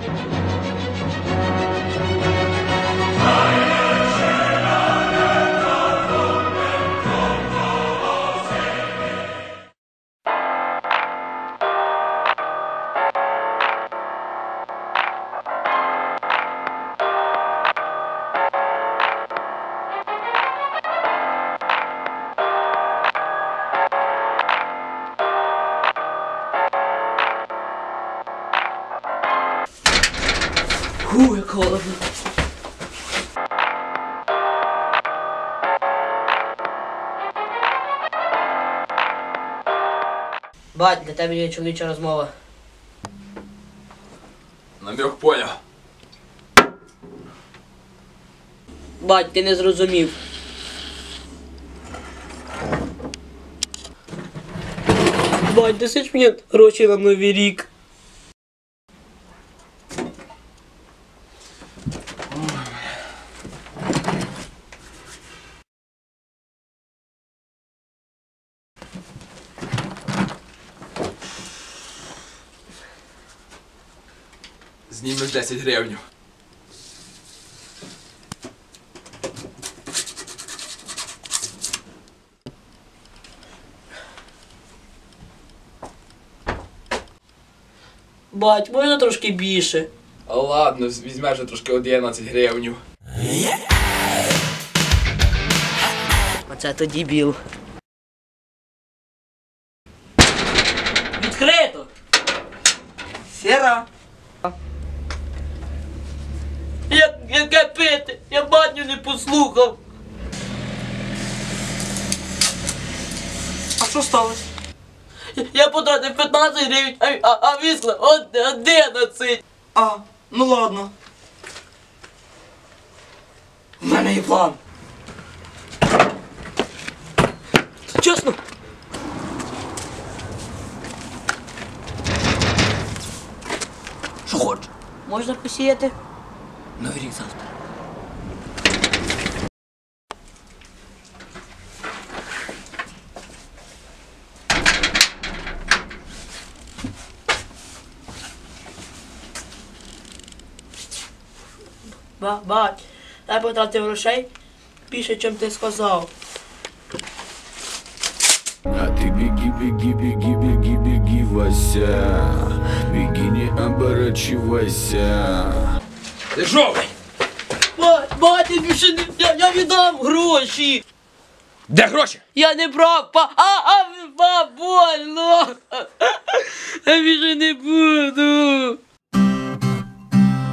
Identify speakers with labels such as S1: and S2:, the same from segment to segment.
S1: Thank you. Фу, як холодно. Бать, для тебе є чоловіча розмова.
S2: Намек поняв.
S1: Бать, ти не зрозумів. Бать, десиш мені гроші на новий рік.
S2: Знімеш 10 гривень.
S1: Бать, можна трошки більше?
S2: А ладно, візьмеш вже трошки 11 гривень.
S1: Оце то дебіл. Відкрито!
S3: Сера.
S1: Як, яке пити? Я батню не послухав.
S3: А що сталося?
S1: Я потратив 15 гривень, а, а, а вісла 11.
S3: А, ну ладно. В мене є план.
S1: Чесно.
S3: Що хочеш?
S1: Можна посіяти? Новий рік завтра. Ба, бать, я потратив грошей більше, чим ти сказав.
S4: А ты беги, беги, беги, беги, беги, Вася Беги, не оборачивайся
S1: Бать, бать, більше не, я, я віддам гроші.
S2: Де гроші?
S1: Я не прав, па, а, а, па, больно. Я більше не буду.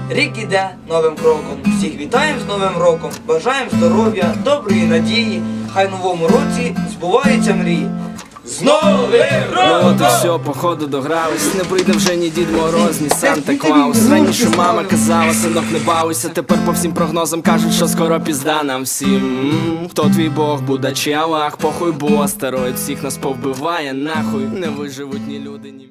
S3: Рік іде новим кроком. Всіх вітаємо з Новим роком. Бажаємо здоров'я, доброї надії. Хай новому році збуваються мрії. З Новим
S5: от і все, походу догрались. Не прийде вже ні Дід Мороз, ні Санта Клаус. Раніше мама казала, синок, не бавися. Тепер по всім прогнозам кажуть, що скоро пізда нам всім. Хто твій Бог, буде чи Аллах, похуй, бо астероїд всіх нас повбиває, нахуй. Не виживуть ні люди, ні.